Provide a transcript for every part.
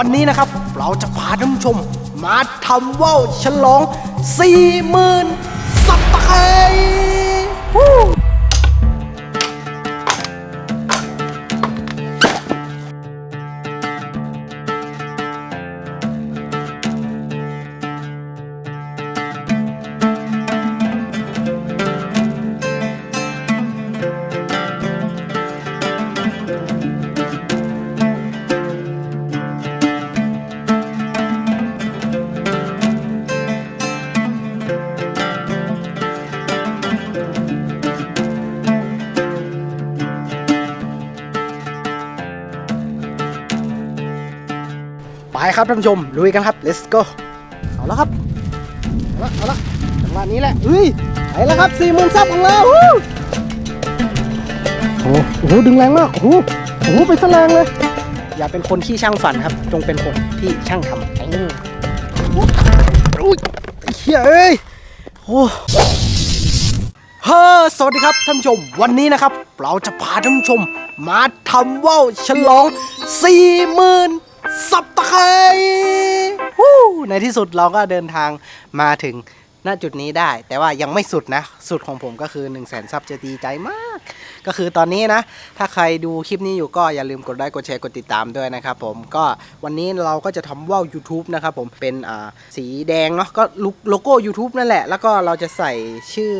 วันนี้นะครับเราจะพาท่านผู้ชมมาทำว่าวฉลอง 40,000 สับตะไคร้ ครับท่านผู้ชมลุยกันครับ let's go เอาละครับเอาละเอาละจังหวะนี้แหละเฮ้ยไปแล้วครับสี่หมื่นซับของเราโอ้โหโอ้โหดึงแรงมากโอ้โหโอ้โหไปแสแรงเลย อย่าเป็นคนที่ช่างฝันครับ จงเป็นคนที่ช่างทำอืมอุ้ยเฮ้ยโอ้เฮ้อสวัสดีครับท่านผู้ชม วันนี้นะครับ เราจะพาท่านผู้ชม มาทำว่าวฉลอง40,000 สับตะไคร้ในที่สุดเราก็เดินทางมาถึงณจุดนี้ได้ แต่ว่ายังไม่สุดนะ สุดของผมก็คือ1 0 0 0 0แสนซับจะดีใจมากก็คือตอนนี้นะ ถ้าใครดูคลิปนี้อยู่ก็อย่าลืมกดไลค์กดแชร์กดติดตามด้วยนะครับผมก็วันนี้เราก็จะทำว่าว YouTube นะครับผมเป็นอ่าสีแดงเนาะก็โลโก้ YouTube นั่นแหละ แล้วก็เราจะใส่ชื่อ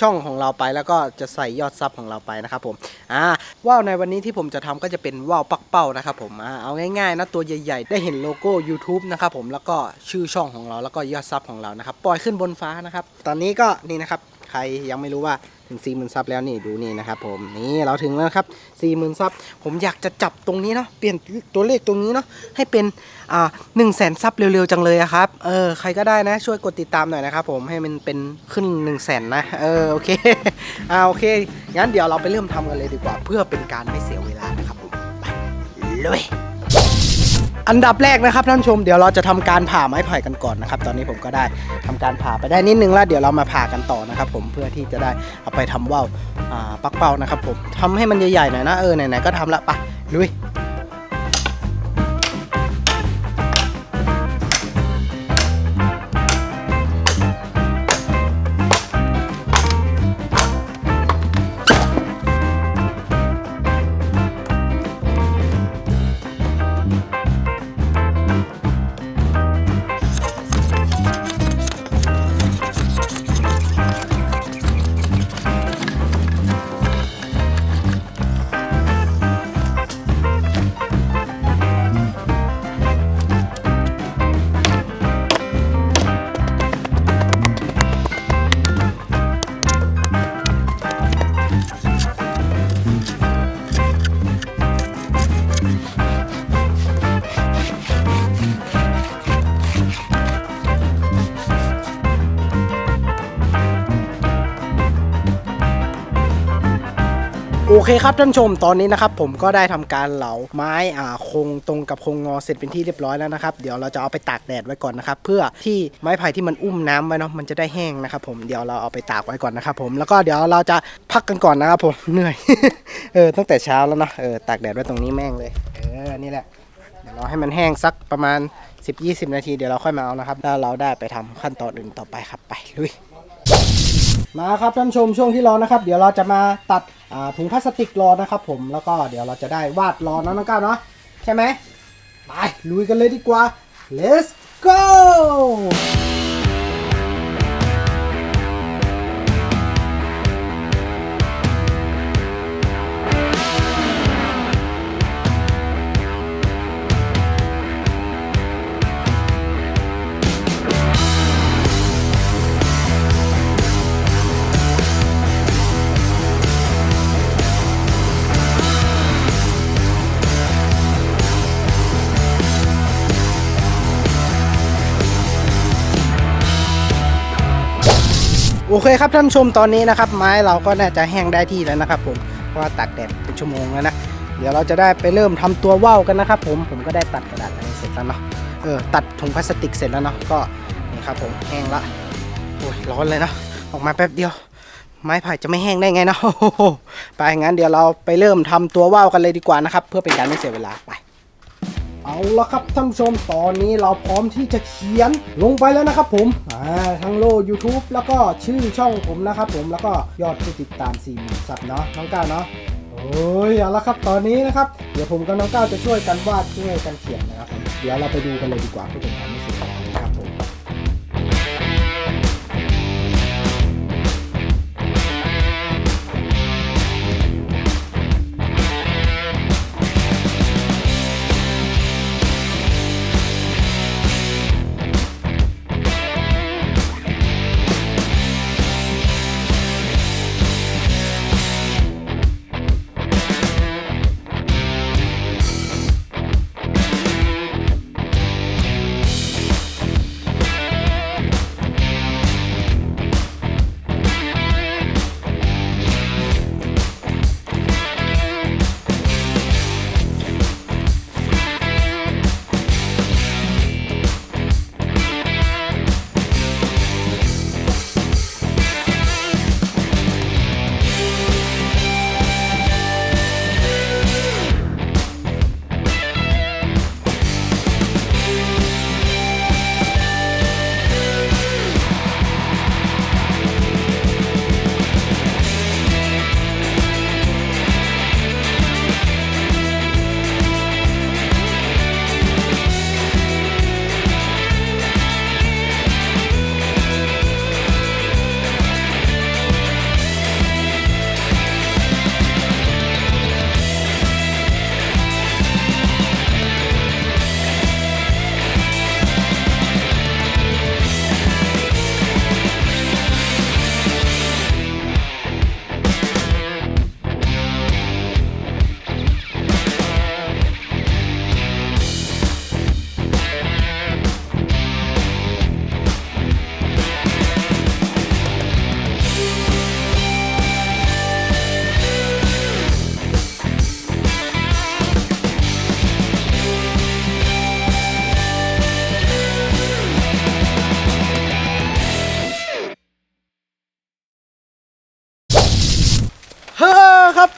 ช่องของเราไปแล้วก็จะใส่ยอดซับของเราไปนะครับผมอ่าว่าวในวันนี้ที่ผมจะทำก็จะเป็นว่าวปักเป้านะครับผมอ่าเอาง่ายๆนะตัวใหญ่ๆ ได้เห็นโลโก้ YouTube นะครับผมแล้วก็ชื่อช่องของเราแล้วก็ยอดซับของเรานะครับปล่อยขึ้นบนฟ้านะครับ ตอนนี้ก็นี่นะครับ ใครยังไม่รู้ว่า ถึง4 0,000ซับแล้วนี่ดูนี่นะครับผมนี่เราถึงแล้วครับ40,000ซับผมอยากจะจับตรงนี้เนาะเปลี่ยนตัวเลขตรงนี้เนาะให้เป็นอ่า1 0 0 0 0แสนซับเร็วๆจังเลยอะครับเออใครก็ได้นะช่วยกดติดตามหน่อยนะครับผมให้มันเป็นขึ้น1 0 0 0 0แสนนะเออโอเคอ่าโอเคงั้นเดี๋ยวเราไปเริ่มทำกันเลยดีกว่า เพื่อเป็นการไม่เสียเวลานะครับผมไปเลย อันดับแรกนะครับท่านผู้ชมเดี๋ยวเราจะทำการผ่าไม้ไผ่กันก่อนนะครับ ตอนนี้ผมก็ได้ทำการผ่าไปได้นิดนึงแล้วเดี๋ยวเรามาผ่ากันต่อนะครับ ผมเพื่อที่จะได้เอาไปทำว่าวอ่าปักเป้านะครับ ผมทำให้มันใหญ่ๆหน่อยนะเออไหนๆก็ทำละปะลุย โอเคครับท่านชมตอนนี้นะครับผมก็ได้ทำการเหลาไม้อ่าคงตรงกับคงงอเสร็จเป็นที่เรียบร้อยแล้วนะครับเดี๋ยวเราจะเอาไปตากแดดไว้ก่อนนะครับเพื่อที่ไม้ไผ่ที่มันอุ้มน้ำไว้เนาะมันจะได้แห้งนะครับผมเดี๋ยวเราเอาไปตากไว้ก่อนนะครับผมแล้วก็เดี๋ยวเราจะพักกันก่อนนะครับผมเหนื่อยเออตั้งแต่เช้าแล้วเนาะเออตากแดดไว้ตรงนี้แม่งเลยเออนี่แหละเดี๋ยวเราให้มันแห้งสักประมาณ 10-20 นาทีเดี๋ยวเราค่อยมาเอานะครับแล้วเราได้ไปทำขั้นตอนอื่นต่อไปครับไปลุย มาครับท่านชมช่วงที่รอนะครับ เดี๋ยวเราจะมาตัดถุงพลาสติกรอนะครับผมแล้วก็เดี๋ยวเราจะได้วาดรอนะน้องก้าวเนาะใช่ไหมไปลุยกันเลยดีกว่า let's go โอเคครับท่านชมตอนนี้นะครับ ไม้เราก็น่าจะแห้งได้ที่แล้วนะครับผมเพราะว่าตากแดดเป็นชั่วโมงแล้วนะเดี๋ยวเราจะได้ไปเริ่มทำตัวว่าวกันนะครับ ผมผมก็ได้ตัดกระดาษอันนี้เสร็จแล้วเนาะเออตัดถุงพลาสติกเสร็จแล้วเนาะก็นี่ครับผมแห้งละโอ้ยร้อนเลยนะออกมาแป๊บเดียว ไม้ไผ่จะไม่แห้งได้ไงเนาะไปงั้นเดี๋ยวเราไปเริ่มทำตัวว่าวกันเลยดีกว่านะครับ เพื่อเป็นการไม่เสียเวลาไป เอาละครับท่านผู้ชมตอนนี้เราพร้อมที่จะเขียนลงไปแล้วนะครับผมอ่าทั้งโล YouTube แล้วก็ชื่อช่องผมนะครับผมแล้วก็ยอดผู้ติดตาม4 0 0 0 0ซับเนาะน้องก้าวเนาะโอ้ยเอาละครับตอนนี้นะครับ เดี๋ยวผมกับน้องก้าวจะช่วยกันวาดช่วยกันเขียนนะครับผมเดี๋ยวเราไปดูกันเลยดีกว่าเพื่อนการไม่เสียเวลานครับ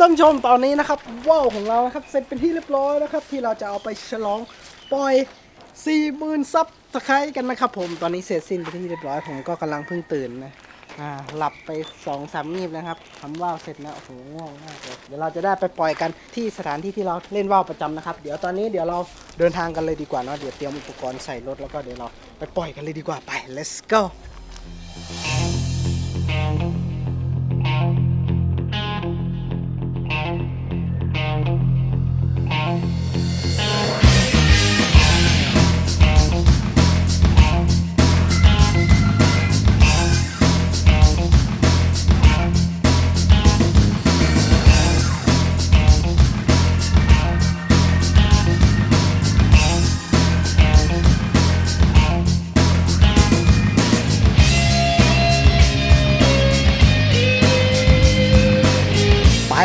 ท่านผู้ชมตอนนี้นะครับว่าวของเรานะครับเสร็จเป็นที่เรียบร้อยนะครับ ที่เราจะเอาไปฉลองปล่อย40,000ซับตะไคร้กันนะครับผมตอนนี้เสร็จสิ้นไปนที่เรียบร้อยผมก็กำลังเพิ่งตื่นนะอ่าหลับไปสองสามงีบนะครับทำว่าวเสร็จนะโอ้โหง่วงมากเลยเดี๋ยวเราจะได้ไปปล่อยกันที่สถานที่ที่เราเล่นว่าวประจำนะครับ เดี๋ยวตอนนี้เดี๋ยวเราเดินทางกันเลยดีกว่าเนาะเดี๋ยวเตรียมอุปกรณ์ใส่รถแล้วก็เดี๋ยวเราไปปล่อยกันเลยดีกว่าไป let's go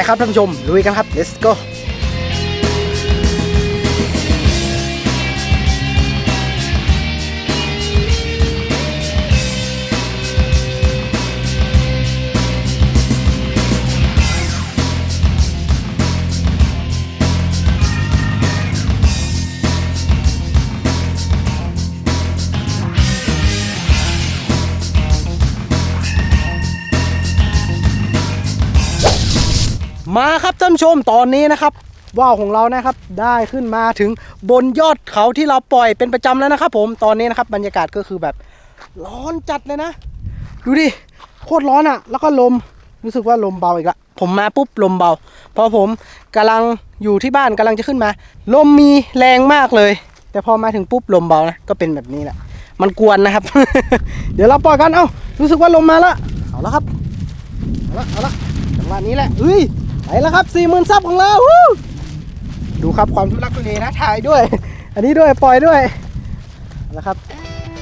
ครับท่านผู้ชมลุยกันครับ let's go มาครับท่านผู้ชมตอนนี้นะครับ ว่าวของเรานะครับได้ขึ้นมาถึงบนยอดเขาที่เราปล่อยเป็นประจำแล้วนะครับ ผมตอนนี้นะครับบรรยากาศก็คือแบบร้อนจัดเลยนะ ดูดิโคตรร้อนอะ่ะ แล้วก็ลมรู้สึกว่าลมเบาอีกละผมมาปุ๊บลมเบาพอผมกำลังอยู่ที่บ้านกำลังจะขึ้นมา ลมมีแรงมากเลย แต่พอมาถึงปุ๊บลมเบานะก็เป็นแบบนี้แหละ มันกวนนะครับ เดี๋ยวเราปล่อยกันเอ้ารู้สึกว่าลมมาล้วเอาละครับเอาละเอาละจังหวะนี้แหละเฮ้ย ไปแล้วครับสี่หมื่นซับของเราดูครับความทุลักทุเลนะถ่ายด้วย อันนี้ด้วยปล่อยด้วยนะครับ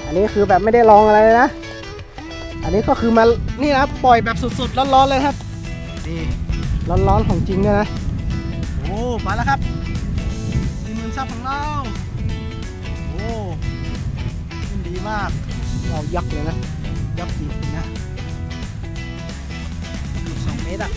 อันนี้คือแบบไม่ได้ลองอะไรเลยนะ อันนี้ก็คือมานี่นะปล่อยแบบสุดๆร้อนๆเลยครับนี่ร้อนๆของจริงเนี่ยนะโอ้มาแล้วครับสี่หมื่นซับของเราโอ้ขึ้นดีมากเรายักษ์เลยนะยักษ์จริงนะสองเมตรอะ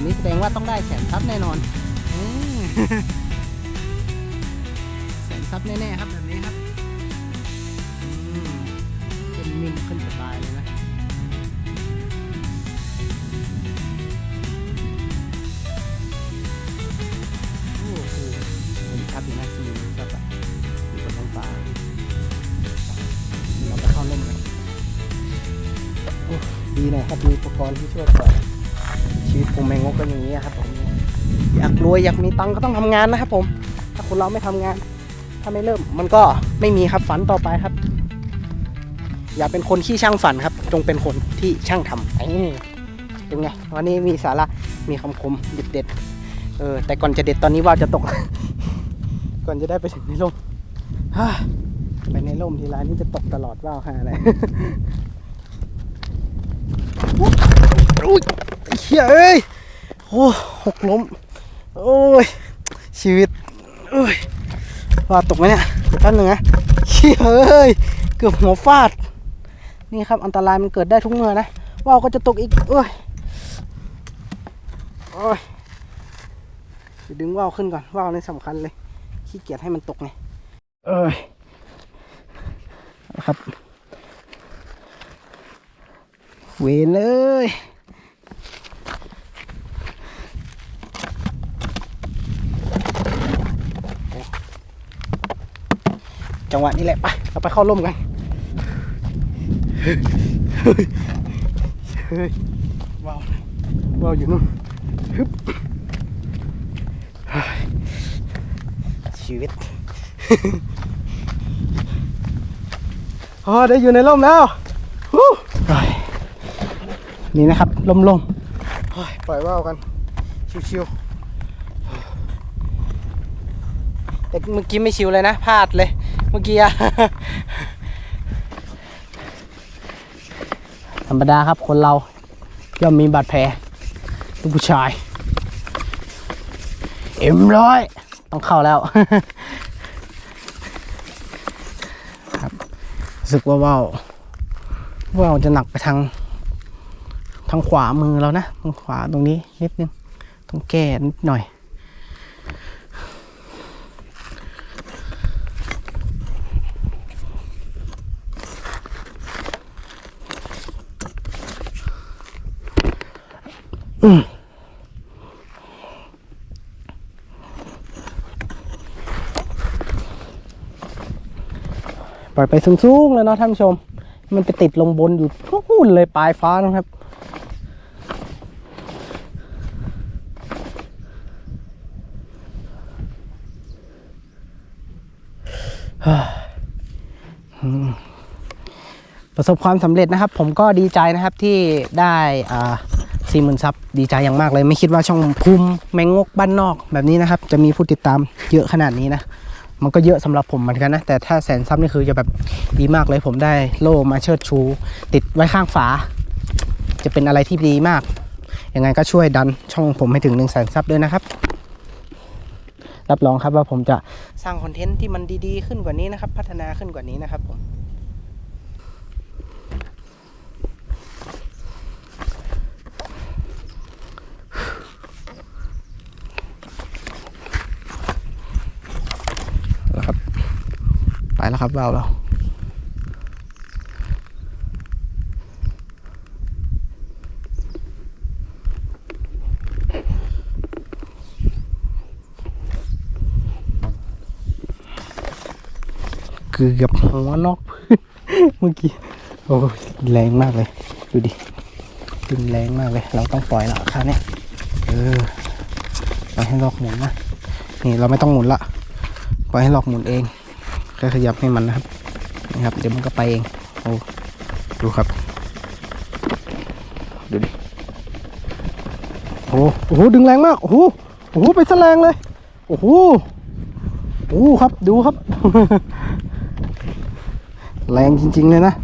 แบบนี้แสดงว่าต้องได้แสนซับแน่นอนอืมแสนซับแน่ๆครับแบบนี้ครับอืมขึ้นนิ่มขึ้นสบายเลยนะโอ้โหเห็นชัดอยู่นะสีมันชัดอะอยู่บนท้องฟ้าเราไปเข้าเล่นกันโอ้ดีหนะครับมีอุปกรณ์ที่ช่วยปล่อยชี วิตผมแมงงกก็อย่างนี้ครับผมอยากรวยอยากมีตังค์ก็ต้องทำงานนะครับผม ถ้าคนเราไม่ทำงาน ถ้าไม่เริ่มมันก็ไม่มีครับฝันต่อไปครับ อย่าเป็นคนขี้ช่างฝันครับ จงเป็นคนที่ช่างทำไอ้นี่เป็นไงวันนี้มีสาระมีคำคมเด็ดๆเออแต่ก่อนจะเด็ดตอนนี้ว่าวจะตก ก่อนจะได้ไปถึงในร่มฮ่าไปในร่มทีไรนี่จะตกตลอดว่าวห่าอะไรอุ้ย เหี้ยเอ้ยโอ้หกล้ม โอ้ย ชีวิตเอ้ยว่าตกไหมเนี่ยเดี๋ยวแป๊บนึงนะเชี่ยเอ้ย เกือบหัวฟาด นี่ครับ อันตรายมันเกิดได้ทุกเมื่อนะ ว่าวก็จะตกอีกเอ้ย โอ้ยเดี๋ยวดึงว่าวขึ้นก่อน ว่าวนี่สำคัญเลย ขี้เกียจให้มันตกไงเอ้ยครับ เวนเลย งหวะนี้แหละไปเราไปเข้าร่มกันเฮ้ยเฮ้ยว้าวว้าวอยู่นู่นฮึบชีวิตอ๋อได้อยู่ในร่มแล้วนี่นะครับลมลมๆโอ้ยปล่อยว่าวกัน ชิวๆแต่เมื่อกี้ไม่ชิวเลยนะพลาดเลย เมื่อกี้อะธรรมดาครับคนเราย่อมมีบาดแผลลูกผู้ชาย เอ็มร้อยต้องเข้าแล้วครับรู้สึกว่าว่าวว่าวจะหนักไปทางทางขวามือเรานะทางขวาตรงนี้นิดนึงต้องแก้นิดหน่อย ล่อยไปสูงๆเลยเนาะท่านผู้ชม มันไปติดลงบนอยู่ทุ่นเลยปลายฟ้านะครับประสบความสำเร็จนะครับ ผมก็ดีใจนะครับที่ได้อ่าสี่หมื่นซับดีใจอย่างมากเลย ไม่คิดว่าช่องภูมิแมงงกบ้านนอกแบบนี้นะครับ จะมีผู้ติดตามเยอะขนาดนี้นะ มันก็เยอะสำหรับผมเหมือนกันนะ แต่ถ้าแสนซับนี่คือจะแบบดีมากเลยผมได้โล่มาเชิดชู ติดไว้ข้างฝา จะเป็นอะไรที่ดีมากยังไงก็ช่วยดันช่องผมให้ถึง1นึ่งแสนซับด้วยนะครับ รับรองครับว่าผมจะสร้างคอนเทนต์ที่มันดีๆ ขึ้นกว่านี้นะครับ พัฒนาขึ้นกว่านี้นะครับผม แล้วครับ ครับว่าวเราเกือบหัวนอกพื้นเมื่อกี้โอ้แรงมากเลย ดูดิดึงแรงมากเลย เราต้องปล่อยละคราเนี้ยเออปล่อยให้ลอกหมุนนะนี่เราไม่ต้องหมุนละปล่อยให้หลอกหมุนเอง แค่ขยับให้มันนะครับนะครับ เดี๋ยวมันก็ไปเองโอ้ดูครับ ดูดิโอ้โหดึงแรงมากโอ้โหโอ้โหไปซะแลงเลยโอ้โหโอ้ครับดูครับ แรงจริง ๆ เลยนะ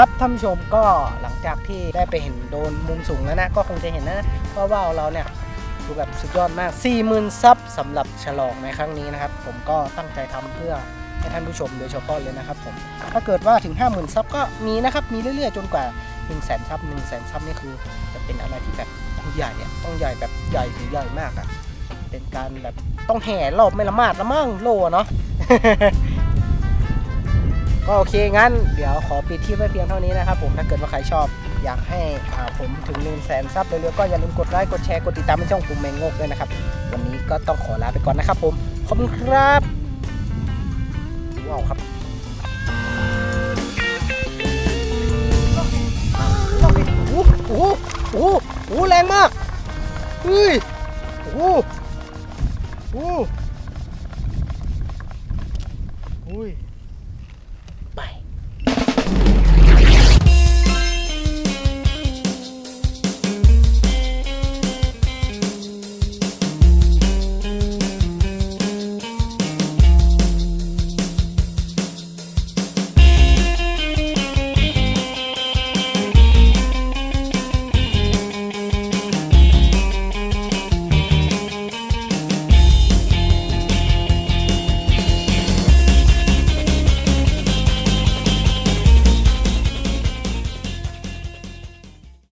ครับท่านผู้ชมก็หลังจากที่ได้ไปเห็นโดนมุมสูงแล้วนะก็คงจะเห็นนะว่าว่าวเราเนี่ยดูแบบสุดยอดมาก 40,000ซับสำหรับฉลองในครั้งนี้นะครับ ผมก็ตั้งใจทำเพื่อให้ท่านผู้ชมโดยเฉพาะเลยนะครับผมถ้าเกิดว่าถึง 50,000ซับก็มีนะครับ มีเรื่อยๆ จนกว่า 1 0 0 0 0 0ซับ1 0 0 0 0 0ซับนี่คือ จะเป็นอะไรที่แบบต้องใหญ่อะต้องใหญ่แบบใหญ่ถึงใหญ่มากอะเป็นการแบบต้องแห่รอบไม่ละมาดละมั่งโลเนาะ ก็โอเคงั้นเดี๋ยวขอปิดที่ไว้เพียงเท่านี้นะครับผมถ้าเกิดว่าใครชอบ อยากให้ผมถึง1นึ่งแสนซับเร็วๆก็อย่าลืมกดไลค์กดแชร์กดติดตามเป็นช่องปุ่มเมงงกด้วยนะครับ วันนี้ก็ต้องขอลาไปก่อนนะครับผมขอบคุณครับว้าวครับโอ้โหโอ้โหแรงมากเฮ้ยโอ้โหโอ้โหอุ้ย